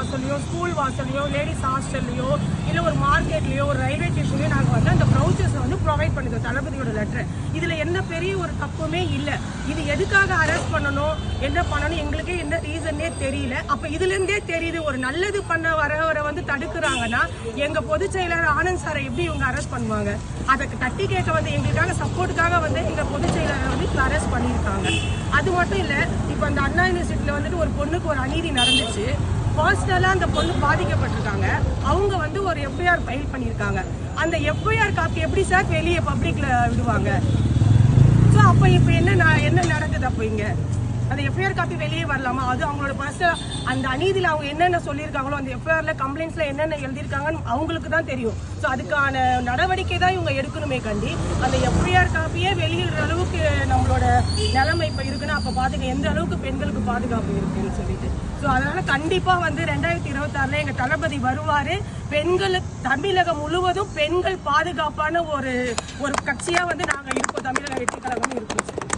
வாசல்லையோ school வாசல்லையோ ladies ஹாஸ்டல்லையோ இல்லை ஒரு மார்க்கெட்லையோ ஒரு ரயில்வே ஸ்டேஷன்லையோ நாங்கள் வந்து அந்த ப்ரௌச்சர்ஸை வந்து ப்ரொவைட் பண்ணிடுவோம் தளபதியோட லெட்டர் இதில் என்ன பெரிய ஒரு தப்புமே இல்லை. இது எதுக்காக அரெஸ்ட் பண்ணணும் என்ன பண்ணணும் எங்களுக்கே என்ன ரீசன்னே தெரியல. அப்போ இதுலேருந்தே தெரியுது ஒரு நல்லது பண்ண வரவரை வந்து தடுக்கிறாங்கன்னா எங்கள் பொதுச் செயலாளர் ஆனந்த் சாரை எப்படி இவங்க அரெஸ்ட் பண்ணுவாங்க? அதை தட்டி கேட்க வந்து எங்களுக்காக சப்போர்ட்டுக்காக வந்து எங்கள் பொதுச் செயலாளரை வந்து இப்போ அரெஸ்ட் பண்ணியிருக்காங்க. அது மட்டும் இல்லை இப்போ அந்த அண்ணா யூனிவர்சிட்டியில் வந்துட்டு ஒரு பொண்ணுக்கு ஒரு அநீதி நடந்துச்சு. பர்சனலாக அந்த பொண்ணு பாதிக்கப்பட்டிருக்காங்க. அவங்க வந்து ஒரு எஃப்ஐஆர் ஃபைல் பண்ணியிருக்காங்க. அந்த எஃப்ஐஆர் காப்பி எப்படி சார் வெளியே பப்ளிக்ல விடுவாங்க. ஸோ அப்போ இப்போ என்ன ந- என்ன நடக்குது அப்போ இங்கே? அந்த எஃப்ஐஆர் காப்பி வெளியே வரலாமா? அது அவங்களோட பர்சனல் அந்த அநீதியில் அவங்க என்னென்ன சொல்லியிருக்காங்களோ அந்த எஃப்ஐஆரில் கம்ப்ளைண்ட்ஸில் என்னென்ன எழுதியிருக்காங்கன்னு அவங்களுக்கு தான் தெரியும். ஸோ அதுக்கான நடவடிக்கை தான் இவங்க எடுக்கணுமே கண்டி. அந்த எஃப்ஐஆர் காப்பியே வெளியிடுற அளவு நம்மளோட நிலைமை இப்போ இருக்குன்னா அப்போ பார்த்துக்க எந்த அளவுக்கு பெண்களுக்கு பாதுகாப்பு இருக்குன்னு சொல்லிட்டு. ஸோ அதனால கண்டிப்பாக வந்து ரெண்டாயிரத்தி இருபத்தாறுல எங்கள் தளபதி வருவார். பெண்களுக்கு தமிழகம் முழுவதும் பெண்கள் பாதுகாப்பான ஒரு ஒரு கட்சியாக வந்து நாங்கள் இருப்போம். தமிழக வெற்றி கழகம்